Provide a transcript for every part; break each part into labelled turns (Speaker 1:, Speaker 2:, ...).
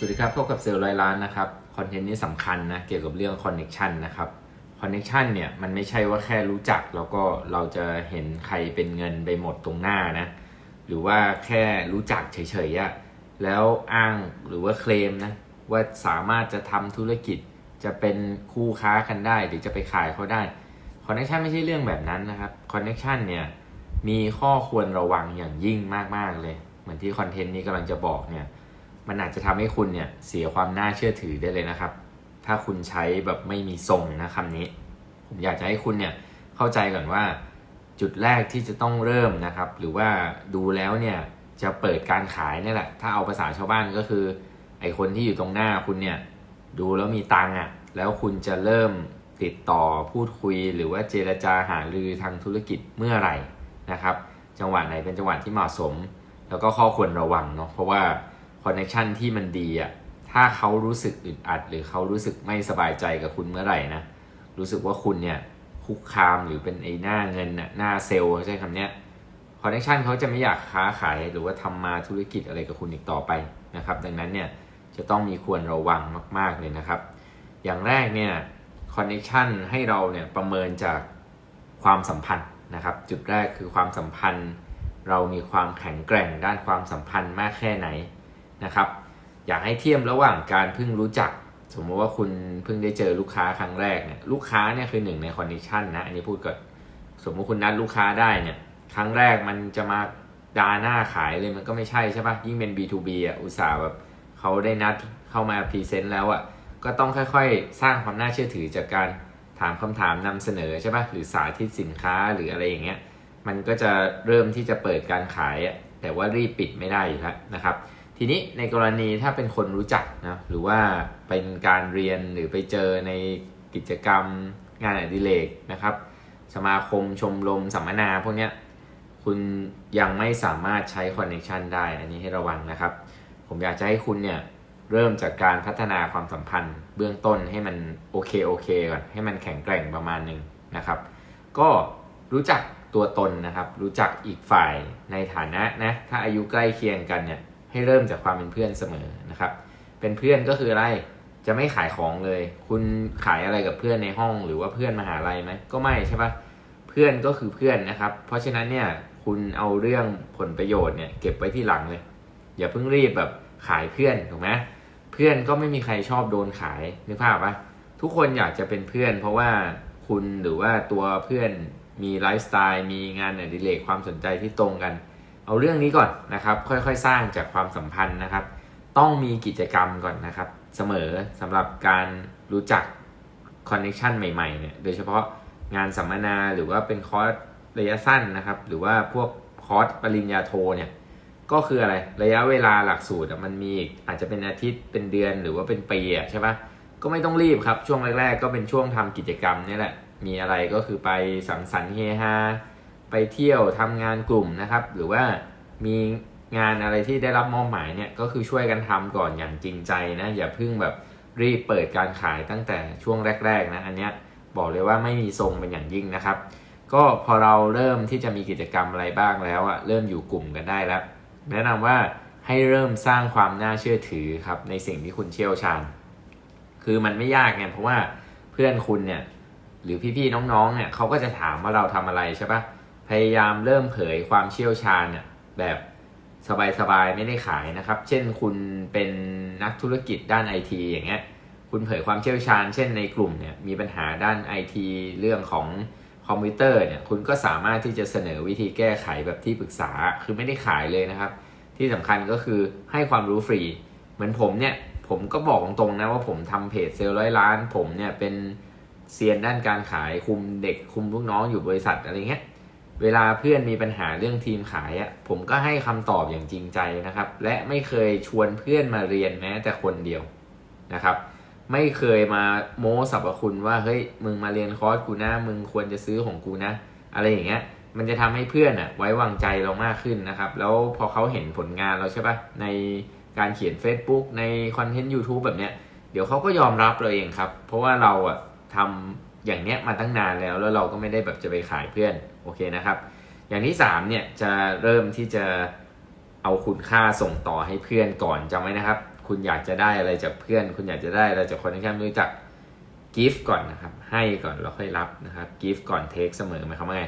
Speaker 1: สวัสดีครับพบกับเซลล์ร้อยล้านนะครับคอนเทนต์นี้สำคัญนะเกี่ยวกับเรื่องคอนเน็ชันนะครับคอนเน็ชันเนี่ยมันไม่ใช่ว่าแค่รู้จัก แล้วก็เราจะเห็นใครเป็นเงินไปหมดตรงหน้านะหรือว่าแค่รู้จักเฉยๆอะแล้วอ้างหรือว่าเคลมนะว่าสามารถจะทำธุรกิจจะเป็นคู่ค้ากันได้ หรือจะไปขายเขาได้คอนเน็ชันไม่ใช่เรื่องแบบนั้นนะครับคอนเน็ชันเนี่ยมีข้อควรระวังอย่างยิ่งมากๆเลย เหมือนที่คอนเทนต์นี้กำลังจะบอกเนี่ย มันอาจจะทำให้คุณเนี่ยเสียความน่าเชื่อถือได้เลยนะครับ ถ้าคุณใช้แบบไม่มีทรงนะคำนี้ ผมอยากจะให้คุณเนี่ยเข้าใจก่อนว่า จุดแรกที่จะต้องเริ่มนะครับ หรือว่าดูแล้วเนี่ยจะเปิดการขายนี่แหละ ถ้าเอาภาษาชาวบ้านก็คือ ไอคนที่อยู่ตรงหน้าคุณเนี่ยดูแล้วมีตังค์อะแล้วคุณจะเริ่มติดต่อพูดคุย หรือว่าเจรจาหารือทางธุรกิจเมื่อไหร่นะครับ จังหวะไหนเป็นจังหวะที่เหมาะสม แล้วก็ข้อควรระวังเนาะเพราะว่า อนเนคชันที่มันดีอะถ้าเขารู้สึกอึดอัด หรือเขารู้สึกไม่สบายใจกับคุณเมื่อไหร่นะรู้สึกว่าคุณเนี่ยคุกคามหรือเป็นไอ้หน้าเงินน่ะหน้าเซลล์ใช่คำเนี้ยคอนเนคชันเขาจะไม่อยากค้าขายหรือว่าทำมาธุรกิจอะไรกับคุณอีกต่อไปนะครับ ดังนั้นเนี่ยจะต้องมีควรระวังมาก ๆเลยนะครับ อย่างแรกเนี่ยคอนเนคชันให้เราเนี่ยประเมินจากความสัมพันธ์นะครับ จุดแรกคือความสัมพันธ์ เรามีความแข็งแกร่งด้านความสัมพันธ์มากแค่ไหน นะครับ อยากให้เทียมระหว่างการเพิ่งรู้จัก สมมติว่าคุณเพิ่งได้เจอลูกค้าครั้งแรกเนี่ยลูกค้าเนี่ยคือหนึ่งในคอนดิชันนะอันนี้พูดก่อนสมมติคุณนัดลูกค้าได้เนี่ยครั้งแรกมันจะมาดาหน้าขายเลยมันก็ไม่ใช่ใช่ปะยิ่งเป็น B2B อะอุตส่าห์แบบเขาได้นัดเข้ามาพรีเซนต์แล้วอะก็ต้องค่อยๆ สร้างความน่าเชื่อถือจากการถามคำถามนำเสนอใช่ปะหรือสาธิตสินค้าหรืออะไรอย่างเงี้ยมันก็จะเริ่มที่จะเปิดการขายอะแต่ว่ารีบปิดไม่ได้อยู่แล้วนะครับ ทีนี้ในกรณีถ้าเป็นคนรู้จักนะหรือว่าเป็นการเรียนหรือไปเจอในกิจกรรมงานอดิเรกนะครับ สมาคมชมรมสัมมนาพวกเนี้ยคุณยังไม่สามารถใช้คอนเน c t ชันได้ อันนี้ให้ระวังนะครับ ผมอยากจะให้คุณเนี่ยเริ่มจากการพัฒนาความสัมพันธ์ เบื้องต้นให้มันโอเคโอเคก่อนให้มันแข็งแกร่งประมาณหนึ่งนะครับ ก็รู้จักตัวตนนะครับ รู้จักอีกฝ่ายในฐานะนะถ้าอายุใกล้เคียงกันเนี่ย ให้เริ่มจากความเป็นเพื่อนเสมอนะครับ เป็นเพื่อนก็คืออะไรจะไม่ขายของเลย คุณขายอะไรกับเพื่อนในห้อง หรือว่าเพื่อนมหาลัยไหมก็ไม่ใช่ปะเพื่อนก็คือเพื่อนนะครับ เพราะฉะนั้นเนี่ยคุณเอาเรื่องผลประโยชน์เนี่ยเก็บไว้ที่หลังเลย อย่าเพิ่งรีบแบบขายเพื่อนถูกไหมเพื่อนก็ไม่มีใครชอบโดนขายนึกภาพปะทุกคนอยากจะเป็นเพื่อน เพราะว่าคุณหรือว่าตัวเพื่อนมีไลฟ์สไตล์มีงานอดิเรกความสนใจที่ตรงกัน เอาเรื่องนี้ก่อนนะครับ ค่อยๆ สร้างจากความสัมพันธ์นะครับ ต้องมีกิจกรรมก่อนนะครับ เสมอสำหรับการรู้จักคอนเน t ชันใหม่ๆเนี่ยโดยเฉพาะงานสัมมนาหรือว่าเป็นคอร์สระยะสั้นนะครับ หรือว่าพวกคอร์สปริญญาโทเนี่ยก็คืออะไรระยะเวลาหลักสูตรมันมีอาจจะเป็นอาทิตย์เป็นเดือนหรือว่าเป็นปีอะใช่ปะก็ไม่ต้องรีบครับช่วงแรก ๆ ก็เป็นช่วงทำกิจกรรมนี่แหละมีอะไรก็คือไปสังสรรค์เฮฮา ไปเที่ยวทำงานกลุ่มนะครับ หรือว่ามีงานอะไรที่ได้รับมอบหมายเนี่ยก็คือช่วยกันทำก่อนอย่างจริงใจนะอย่าเพิ่งแบบรีบเปิดการขายตั้งแต่ช่วงแรก ๆ นะอันเนี้ยบอกเลยว่าไม่มีทรงเป็นอย่างยิ่งนะครับ ก็พอเราเริ่มที่จะมีกิจกรรมอะไรบ้างแล้วอะเริ่มอยู่กลุ่มกันได้แล้ว แนะนำว่าให้เริ่มสร้างความน่าเชื่อถือครับในสิ่งที่คุณเชี่ยวชาญ คือมันไม่ยากไงเพราะว่าเพื่อนคุณเนี่ยหรือพี่ๆน้องๆเนี่ยเขาก็จะถามว่าเราทำอะไรใช่ปะ พยายามเริ่มเผยความเชี่ยวชาญเนี่ยแบบสบายๆไม่ได้ขายนะครับ เช่นคุณเป็นนักธุรกิจด้านไอทีอย่างเงี้ย คุณเผยความเชี่ยวชาญ เช่นในกลุ่มเนี่ยมีปัญหาด้านไอทีเรื่องของคอมพิวเตอร์เนี่ยคุณก็สามารถที่จะเสนอวิธีแก้ไขแบบที่ปรึกษาคือไม่ได้ขายเลยนะครับ ที่สำคัญก็คือให้ความรู้ฟรี เหมือนผมเนี่ยผมก็บอกตรงๆนะว่าผมทำเพจเซลล์ร้อยล้าน ผมเนี่ยเป็นเซียนด้านการขายคุมเด็กคุมลูกน้องอยู่บริษัทอะไรเงี้ย เวลาเพื่อนมีปัญหาเรื่องทีมขายอะ่ะผมก็ให้คำตอบอย่างจริงใจนะครับ และไม่เคยชวนเพื่อนมาเรียนแม้แต่คนเดียวนะครับ ไม่เคยมาโม้สรรพคุณว่าเฮ้ยมึงมาเรียนคอร์สกูนะมึงควรจะซื้อของกูนะ อะไรอย่างเงี้ย มันจะทำให้เพื่อนอะไว้วางใจเรามากขึ้นนะครับ แล้วพอเขาเห็นผลงานเราใช่ปะในการเขียน Facebook ในคอนเทนต์ YouTube แบบเนี้ยเดี๋ยวเขาก็ยอมรับเราเองครับ เพราะว่าเราอะทำ อย่างเนี้ยมาตั้งนานแล้วแล้วเราก็ไม่ได้แบบจะไปขายเพื่อนโอเคนะครับ อย่างที่3เนี่ยจะเริ่มที่จะเอาคุณค่าส่งต่อให้เพื่อนก่อนจำไว้นะครับ คุณอยากจะได้อะไรจากเพื่อน คุณอยากจะได้อะไรจากคนที่แค่รู้จัก give ก่อนนะครับ ให้ก่อนแล้วค่อยรับนะครับ give ก่อน take เสมอไหมความว่าไง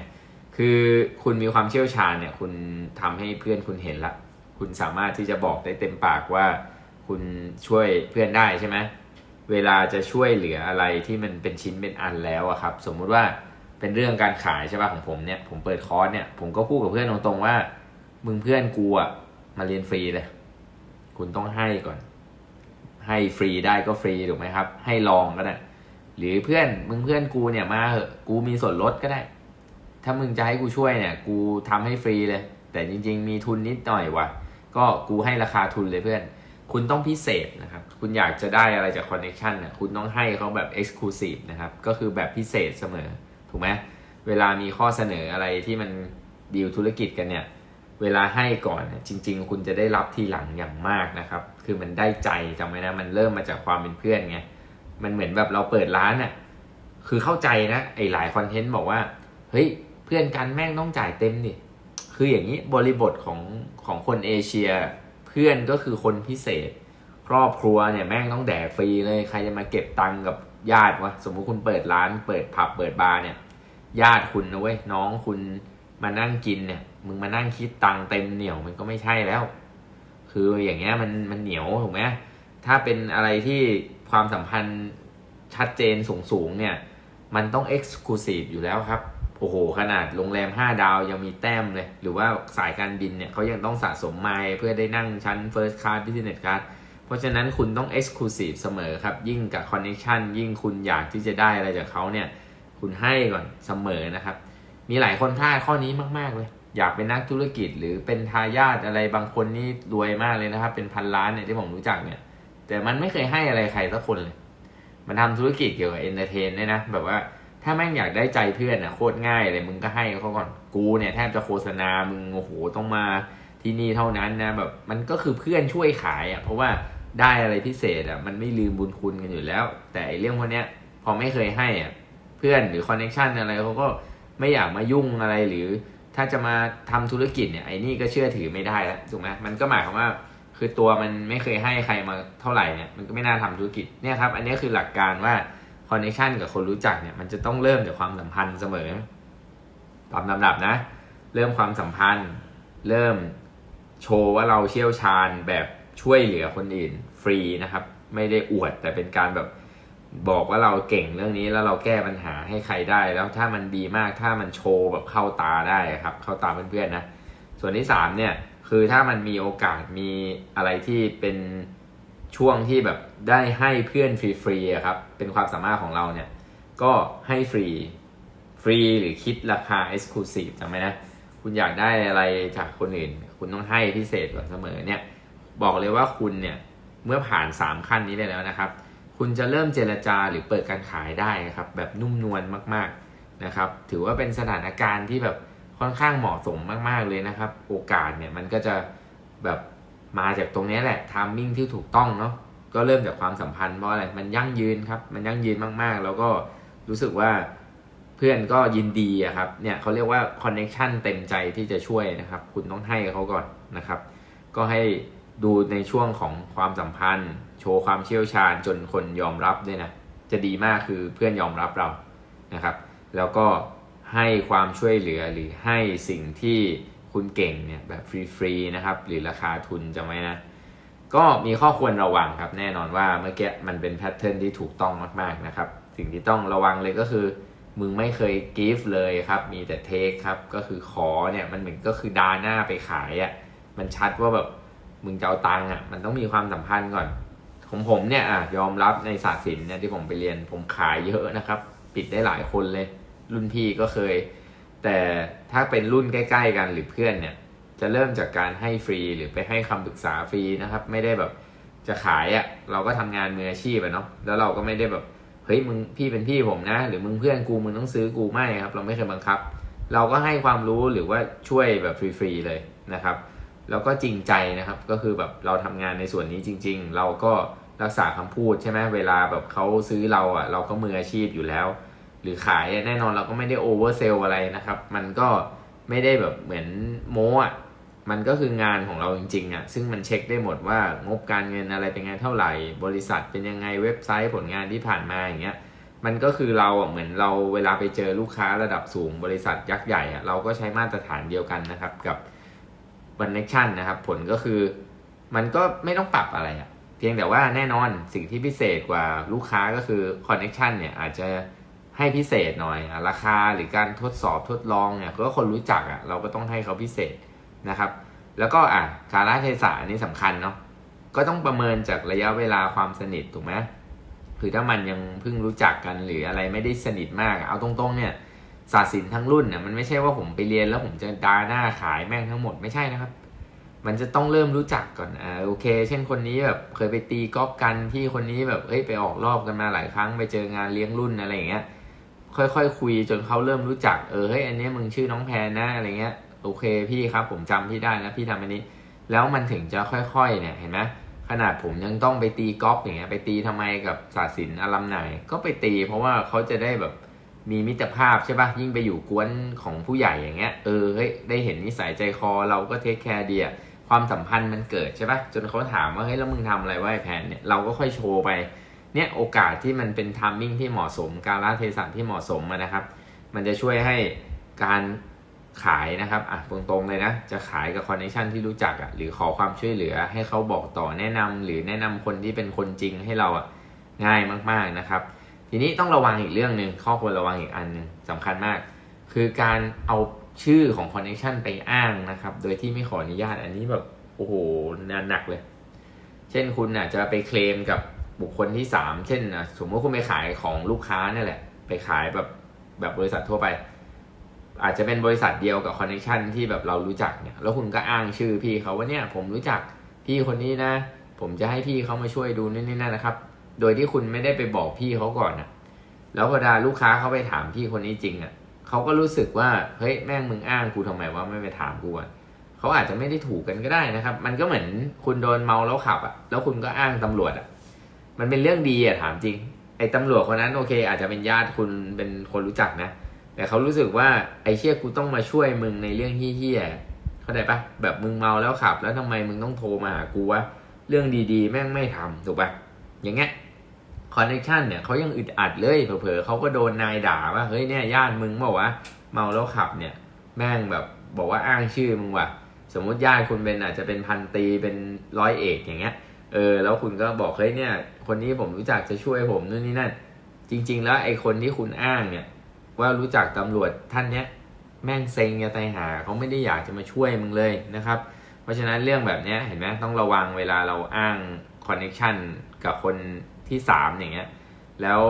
Speaker 1: คือคุณมีความเชี่ยวชาญเนี่ยคุณทำให้เพื่อนคุณเห็นละ คุณสามารถที่จะบอกได้เต็มปากว่า คุณช่วยเพื่อนได้ใช่ไหม เวลาจะช่วยเหลืออะไรที่มันเป็นชิ้นเป็นอันแล้วอะครับ สมมุติว่าเป็นเรื่องการขายใช่ป่ะของผมเนี่ยผมเปิดคอร์สเนี่ยผมก็พูดกับเพื่อนตรงๆว่า มึงเพื่อนกูอะมาเรียนฟรีเลย คุณต้องให้ก่อน ให้ฟรีได้ก็ฟรีถูกไหมครับ ให้ลองก็ได้หรือเพื่อนมึงเพื่อนกูเนี่ยมาเหอะกูมีส่วนลดก็ได้ ถ้ามึงจะให้กูช่วยเนี่ย กูทำให้ฟรีเลย แต่จริง ๆ มีทุนนิดหน่อยว่ะ ก็กูให้ราคาทุนเลยเพื่อน คุณต้องพิเศษนะครับ คุณอยากจะได้อะไรจากคอนเน c t ชันเนี่ยคุณต้องให้เขาแบบ Exclusive นะครับ ก็คือแบบพิเศษเสมอ ถูกไหมเวลามีข้อเสนออะไรที่มันดีลธุรกิจกันเนี่ย เวลาให้ก่อนนะจริง ๆ คุณจะได้รับทีหลังอย่างมากนะครับ คือมันได้ใจจำไว้นะ มันเริ่มมาจากความเป็นเพื่อนไง มันเหมือนแบบเราเปิดร้านอะ คือเข้าใจนะไอหลายคอนเทนต์บอกว่า เฮ้ยเพื่อนกันแม่งต้องจ่ายเต็มดิ คืออย่างนี้บริบทของของคนเอเชีย เพื่อนก็คือคนพิเศษ ครอบครัวเนี่ยแม่งต้องแดกฟรีเลย ใครจะมาเก็บตังค์กับญาติวะสมมุติคุณเปิดร้าน เปิดผับเปิดบาร์เนี่ย ญาติคุณนะเว้ยน้องคุณมานั่งกินเนี่ย มึงมานั่งคิดตังค์เต็มเหนียวมันก็ไม่ใช่แล้ว คืออย่างเงี้ยมันมันเหนียวถูกไหมถ้าเป็นอะไรที่ความสัมพันธ์ชัดเจนสูงสูงๆเนี่ย มันต้อง Exclusive อยู่แล้วครับ โอ้โห ขนาดโรงแรม 5 ดาวยังมีแต้มเลย หรือว่าสายการบินเนี่ยเขายังต้องสะสมไมล์เพื่อได้นั่งชั้น First Class Business Class เพราะฉะนั้นคุณต้อง Exclusive เสมอครับ ยิ่งกับ Connection ยิ่งคุณอยากที่จะได้อะไรจากเขาเนี่ย คุณให้ก่อนเสมอนะครับ มีหลายคนพลาดข้อนี้มากๆเลย อยากเป็นนักธุรกิจหรือเป็นทายาทอะไรบางคนนี่รวยมากเลยนะครับ เป็นพันล้านเนี่ยที่ผมรู้จักเนี่ย แต่มันไม่เคยให้อะไรใครสักคนเลย มันทำธุรกิจเกี่ยวกับเอนเตอร์เทนเนี่ยนะแบบว่า ถ้าแม่งอยากได้ใจเพื่อนอะโคตรง่ายเลยมึงก็ให้เขาก่อนกูเนี่ยแทบจะโฆษณามึงโอ้โหต้องมาที่นี่เท่านั้นนะแบบมันก็คือเพื่อนช่วยขายอะเพราะว่าได้อะไรพิเศษอะมันไม่ลืมบุญคุณกันอยู่แล้ว แต่ไอเรื่องพวกเนี้ยพอไม่เคยให้อะเพื่อนหรือคอนเน t ชันอะไรเขาก็ไม่อยากมายุ่งอะไรหรือถ้าจะมาทำธุรกิจเนี่ยไอ้นี่ก็เชื่อถือไม่ได้แล้วถูกไหมมันก็หมายความว่า คือตัวมันไม่เคยให้ใครมาเท่าไหร่เนี่ยมันก็ไม่น่าทำธุรกิจเนี่ยครับ อันนี้คือหลักการว่า คอนเน t ชันกับคนรู้จักเนี่ยมันจะต้องเริ่มจากความสัมพันธ์เสมอตามลำดับนะ เริ่มความสัมพันธ์ เริ่มโชว์ว่าเราเชี่ยวชาญแบบช่วยเหลือคนอื่นฟรีนะครับ ไม่ได้อวด แต่เป็นการแบบบอกว่าเราเก่งเรื่องนี้แล้วเราแก้ปัญหาให้ใครได้ แล้วถ้ามันดีมากถ้ามันโชว์แบบเข้าตาได้ครับ เข้าตาเพื่อนๆนะ ส่วนที่สามเนี่ยคือถ้ามันมีโอกาสมีอะไรที่เป็นช่วงที่แบบ ได้ให้เพื่อนฟรีๆอะครับ เป็นความสามารถของเราเนี่ย ก็ให้ฟรี ฟรีหรือคิดราคา Exclusive จำไหมนะ คุณอยากได้อะไรจากคนอื่น คุณต้องให้พิเศษกว่าเสมอเนี่ย บอกเลยว่าคุณเนี่ย เมื่อผ่าน 3 ขั้นนี้ไปแล้วนะครับ คุณจะเริ่มเจรจาหรือเปิดการขายได้ครับ แบบนุ่มนวลมากๆนะครับ ถือว่าเป็นสถานการณ์ที่แบบค่อนข้างเหมาะสมมากๆเลยนะครับ โอกาสเนี่ยมันก็จะแบบมาจากตรงนี้แหละทามมิ่งที่ถูกต้องเนาะ ก็เริ่มจากความสัมพันธ์เพราะอะไรมันยั่งยืนครับ มันยั่งยืนมากๆ แล้วก็รู้สึกว่าเพื่อนก็ยินดีอะครับเนี่ยเขาเรียกว่าคอนเน็ชันเต็มใจที่จะช่วยนะครับ คุณต้องให้เขาก่อนนะครับ ก็ให้ดูในช่วงของความสัมพันธ์ โชว์ความเชี่ยวชาญจนคนยอมรับด้วยนะจะดีมากคือเพื่อนยอมรับเรานะครับ แล้วก็ให้ความช่วยเหลือหรือให้สิ่งที่คุณเก่งเนี่ยแบบฟรีๆนะครับ หรือราคาทุนจะไหมนะ ก็มีข้อควรระวังครับแน่นอนว่าเมื่อกี้มันเป็นแพทเทิร์นที่ถูกต้องมากๆนะครับ สิ่งที่ต้องระวังเลยก็คือ มึงไม่เคยกิฟต์เลยครับ มีแต่เทคครับ ก็คือขอเนี่ยมันเหมือนก็คือดาหน้าไปขายอะ่ะมันชัดว่าแบบมึงจะเอาตังค์อะมันต้องมีความสัมพันธ์ก่อน ของผมเนี่ยอะยอมรับในศาสตร์ศิลป์เนี่ยที่ผมไปเรียนผมขายเยอะนะครับ ปิดได้หลายคนเลย รุ่นพี่ก็เคย แต่ถ้าเป็นรุ่นใกล้ ๆ กันหรือเพื่อนเนี่ย จะเริ่มจากการให้ฟรีหรือไปให้คำปรึกษาฟรีนะครับ ไม่ได้แบบจะขายอะ่ะ เราก็ทำงานมืออาชีพอะเนาะแล้วเราก็ไม่ได้แบบเฮ้ยมึงพี่เป็นพี่ผมนะ หรือมึงเพื่อนกูมึงต้องซื้อกูไม่ครับ เราไม่เคยบังคับ เราก็ให้ความรู้หรือว่าช่วยแบบฟรีๆเลยนะครับ แล้วก็จริงใจนะครับ ก็คือแบบเราทำงานในส่วนนี้จริง ๆ เราก็รักษาคำพูดใช่ไหมเวลาแบบเขาซื้อเราอะ เราก็มืออาชีพอยู่แล้ว หรือขายแน่นอนเราก็ไม่ได้โอเวอร์เซลอะไรนะครับ มันก็ไม่ได้แบบเหมือนโม้อะ มันก็คืองานของเราจริงๆอะซึ่งมันเช็คได้หมดว่างบการเงินอะไรเป็นไงเท่าไหร่ บริษัทเป็นยังไงเว็บไซต์ผลงานที่ผ่านมาอย่างเงี้ยมันก็คือเราเหมือนเราเวลาไปเจอลูกค้าระดับสูงบริษัทยักษ์ใหญ่อะเราก็ใช้มาตรฐานเดียวกันนะครับกับ c o n n e c t i o n นะครับ ผลก็คือมันก็ไม่ต้องปรับอะไรอะเพียงแต่ว่าแน่นอนสิ่งที่พิเศษกว่าลูกค้าก็คือ connection เนี่ยอาจจะให้พิเศษหน่อย ราคาหรือการทดสอบทดลองเนี่ยก็คนรู้จักอะเราก็ต้องให้เขาพิเศษ นะครับ แล้วก็อะการเทศะอันนี้สำคัญเนาะก็ต้องประเมินจากระยะเวลาความสนิทถูกไหมคือถ้ามันยังเพิ่งรู้จักกันหรืออะไรไม่ได้สนิทมาก เอาตรงๆเนี่ยศาสตร์ศิลป์ทั้งรุ่นเนี่ยมันไม่ใช่ว่าผมไปเรียนแล้วผมจะดาหน้าขายแม่งทั้งหมดไม่ใช่นะครับ มันจะต้องเริ่มรู้จักก่อนอ่าโอเค เช่นคนนี้แบบเคยไปตีกอล์ฟกันที่คนนี้แบบเอ้ยไปออกรอบกันมาหลายครั้งไปเจองานเลี้ยงรุ่นอะไรอย่างเงี้ยค่อยๆคคุยจนเขาเริ่มรู้จักเออเฮ้ยอันนี้มึงชื่อน้องแพนนะอะไรเงี้ย โอเคพี่ครับผมจำพี่ได้นะพี่ทำอันนี้ แล้วมันถึงจะค่อยๆเนี่ยเห็นไหมขนาดผมยังต้องไปตีกอล์ฟอย่างเงี้ยไปตีทำไมกับศาสตร์ศิลป์อารัมไหนก็ไปตี เพราะว่าเขาจะได้แบบมีมิตรภาพใช่ปะยิ่งไปอยู่กวนของผู้ใหญ่อย่างเงี้ยเออเฮ้ยได้เห็นนิสัยใจคอเราก็เทคแคร์เดีอะความสัมพันธ์มันเกิดใช่ปะจนเขาถามว่าเฮ้ยแล้วมึงทำอะไรวะไอ้แพนเนี่ยเราก็ค่อยโชว์ไปเนี่ยโอกาสที่มันเป็นทามมิ่งที่เหมาะสม การละเทศะที่เหมาะสมะนะครับ มันจะช่วยให้การ ขายนะครับอะตรงๆเลยนะ จะขายกับคอนเนคชันที่รู้จักอะหรือขอความช่วยเหลือให้เขาบอกต่อแนะนำหรือแนะนำคนที่เป็นคนจริงให้เราอะง่ายมากๆนะครับ ทีนี้ต้องระวังอีกเรื่องหนึ่งข้อควรระวังอีกอันหนึ่งสำคัญมาก คือการเอาชื่อของคอนเนคชันไปอ้างนะครับ โดยที่ไม่ขออนุญาตอันนี้แบบโอ้โหนานหนักเลย เช่นคุณอาจจะไปเคลมกับบุคคลที่สามเช่นอะสมมติคุณไปขายของลูกค้านี่แหละ ไปขายแบบแบบบริษัททั่วไป อาจจะเป็นบริษัทเดียวกับคอนเนคชันที่แบบเรารู้จักเนี่ย แล้วคุณก็อ้างชื่อพี่เขาว่าเนี่ยผมรู้จักพี่คนนี้นะ ผมจะให้พี่เขามาช่วยดูนี่นี่นั่นนะครับ โดยที่คุณไม่ได้ไปบอกพี่เขาก่อนนะแล้วพอดาลูกค้าเขาไปถามพี่คนนี้จริงอะ่ะเขาก็รู้สึกว่าเฮ้ยแม่งมึงอ้างกูทำไมว่าไม่ไปถามกูอะเขาอาจจะไม่ได้ถูกกันก็ได้นะครับ มันก็เหมือนคุณโดนเมาแล้วขับอะ่ะ แล้วคุณก็อ้างตำรวจอะ มันเป็นเรื่องดีอะถามจริง ไอ้ตำรวจคนนั้นโอเค อาจจะเป็นญาติคุณเป็นคนรู้จักนะ แต่เขารู้สึกว่าไอ้เชี่ยกูต้องมาช่วยมึงในเรื่องเฮี้ยๆเข้าใจปะแบบมึงเมาแล้วขับ แล้วทำไมมึงต้องโทรมาหากูวะเรื่องดีๆ แม่งไม่ทำถูกปะอย่างเงี้ยคอนเนคชันเนี่ยเขายังอึดอัดเลยเผลอๆเขาก็โดนนายด่าว่าเฮ้ยเนี่ยญาติมึงบอกว่าเมาแล้วขับเนี่ย แม่งแบบบอกว่าอ้างชื่อมึงว่ะ สมมติญาติคุณเป็นอาจจะเป็นพันตีเป็นร้อยเอกอย่างเงี้ยเออแล้วคุณก็บอกเฮ้ยเนี่ย คนนี้ผมรู้จักจะช่วยผมนู่นนี่นั่นจริง ๆ แล้วไอ้คนที่คุณอ้างเนี่ย ว่ารู้จักตำรวจท่านเนี้ยแม่งเซ็ง ya ตายหาเขาไม่ได้อยากจะมาช่วยมึงเลยนะครับ เพราะฉะนั้นเรื่องแบบนี้เห็นไหมต้องระวังเวลาเราอ้างคอนเน็ชันกับคนที่สามอย่างเงี้ยแล้ว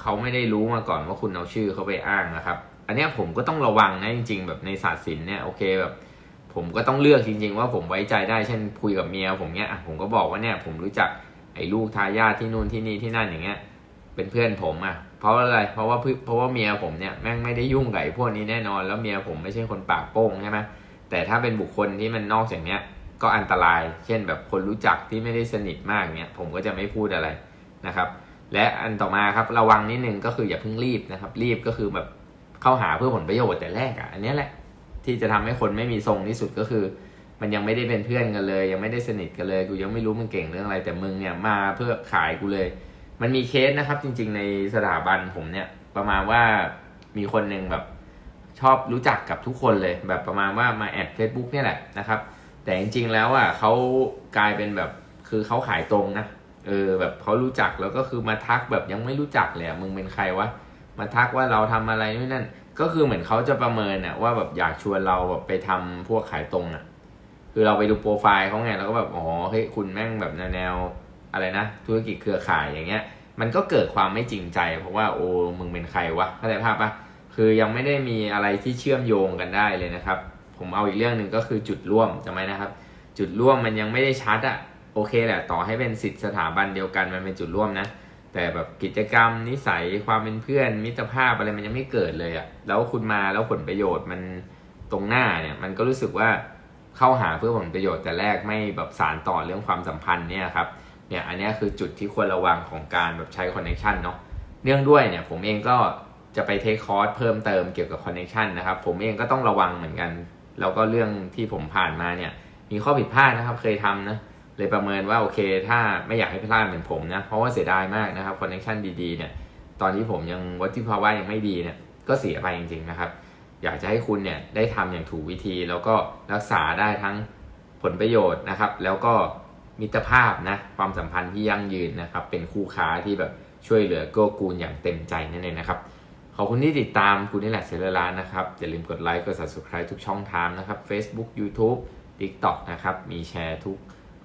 Speaker 1: เขาไม่ได้รู้มาก่อนว่าคุณเอาชื่อเขาไปอ้างนะครับ อันนี้ผมก็ต้องระวังนะจริง ๆ แบบในศาสตร์ศิลป์เนี่ยโอเคแบบ ผมก็ต้องเลือกจริง ๆ ว่าผมไว้ใจได้เช่นคุยกับเมียผมเนี้ยผมก็บอกว่าเนี่ยผมรู้จักไอ้ลูกทายาทที่นู่นที่นี่ที่นั่นอย่างเงี้ย เป็นเพื่อนผมอะ เพราะอะไร เพราะว่าเพราะว่าเมียผมเนี่ยแม่งไม่ได้ยุ่งกับไอ้พวกนี้แน่นอน แล้วเมียผมไม่ใช่คนปากโป้งใช่ไหมแต่ถ้าเป็นบุคคลที่มันนอกจากเนี้ยก็อันตราย เช่นแบบคนรู้จักที่ไม่ได้สนิทมากเนี่ยผมก็จะไม่พูดอะไรนะครับ และอันต่อมาครับระวังนิดนึงก็คืออย่าเพิ่งรีบนะครับ รีบก็คือแบบเข้าหาเพื่อผลประโยชน์แต่แรกอะอันนี้แหละที่จะทำให้คนไม่มีทรงที่สุดก็คือ มันยังไม่ได้เป็นเพื่อนกันเลย ยังไม่ได้สนิทกันเลยกูยังไม่รู้มึงเก่งเรื่องอะไร แต่มึงเนี่ยมาเพื่อขายกูเลย มันมีเคสนะครับ จริง ๆ ในสถาบันผมเนี่ย ประมาณว่ามีคนหนึ่งแบบชอบรู้จักกับทุกคนเลยแบบประมาณว่ามาแอด Facebook เนี่ยแหละนะครับ แต่จริง ๆ แล้วอะเขากลายเป็นแบบคือเขาขายตรงนะเออแบบเขารู้จักแล้วก็คือมาทักแบบยังไม่รู้จักเลยมึงเป็นใครวะมาทักว่าเราทำอะไรนู่นนั่นก็คือเหมือนเขาจะประเมินอะว่าแบบอยากชวนเราแบบไปทำพวกขายตรงอะคือเราไปดูโปรไฟล์เขาไงแล้วก็แบบอ๋อเฮ้ยคุณแม่งแบบแนว อะไรนะ ธุรกิจเครือข่ายอย่างเงี้ย มันก็เกิดความไม่จริงใจ เพราะว่าโอ้มึงเป็นใครวะเข้าใจภาพปะคือยังไม่ได้มีอะไรที่เชื่อมโยงกันได้เลยนะครับ ผมเอาอีกเรื่องหนึ่งก็คือจุดร่วมจำไหมนะครับ จุดร่วมมันยังไม่ได้ชัดอะโอเคแหละต่อให้เป็นสิทธิสถาบันเดียวกันมันเป็นจุดร่วมนะ แต่แบบกิจกรรมนิสัยความเป็นเพื่อน มิตรภาพอะไรมันยังไม่เกิดเลยอะแล้วคุณมาแล้วผลประโยชน์มันตรงหน้าเนี่ยมันก็รู้สึกว่าเข้าหาเพื่อผลประโยชน์แต่แรกไม่แบบสารต่อเรื่องความสัมพันธ์เนี่ยครับ เนี่ยอันนี้คือจุดที่ควรระวังของการแบบใช้คอนเนคชันเนาะเรื่องด้วยเนี่ยผมเองก็จะไปเทคคอร์สเพิ่มเติมเกี่ยวกับคอนเนคชันนะครับผมเองก็ต้องระวังเหมือนกัน แล้วก็เรื่องที่ผมผ่านมาเนี่ยมีข้อผิดพลาดนะครับเคยทำนะเลยประเมินว่าโอเค ถ้าไม่อยากให้พลาดเหมือนผมนะเพราะว่าเสียดายมากนะครับคอนเนคชันดีๆเนี่ยตอนที่ผมยังวัตถุภาวะยังไม่ดีเนี่ยก็เสียไปจริงๆนะครับ อยากจะให้คุณเนี่ยได้ทำอย่างถูกวิธีแล้วก็รักษาได้ทั้งผลประโยชน์นะครับ แล้วก็ มิตรภาพนะความสัมพันธ์ที่ยั่งยืนนะครับ เป็นคู่ค้าที่แบบช่วยเหลือเกื้อกูลอย่างเต็มใจนั่นเองนะครับขอบคุณที่ติดตามคุณนี่แหละเซเลอร์ร้านนะครับ อย่าลืมกดไลค์กด subscribe ทุกช่องทางนะครับ Facebook YouTube TikTok นะครับ มีแชร์ทุก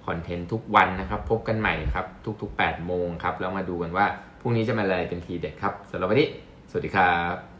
Speaker 1: คอนเทนต์ทุกวันนะครับ พบกันใหม่ครับ ทุกๆ 8 โมงครับ แล้วมาดูกันว่าพรุ่งนี้จะมาอะไรเป็นทีเด็ดครับสำหรับวันนี้ สวัสดีครับ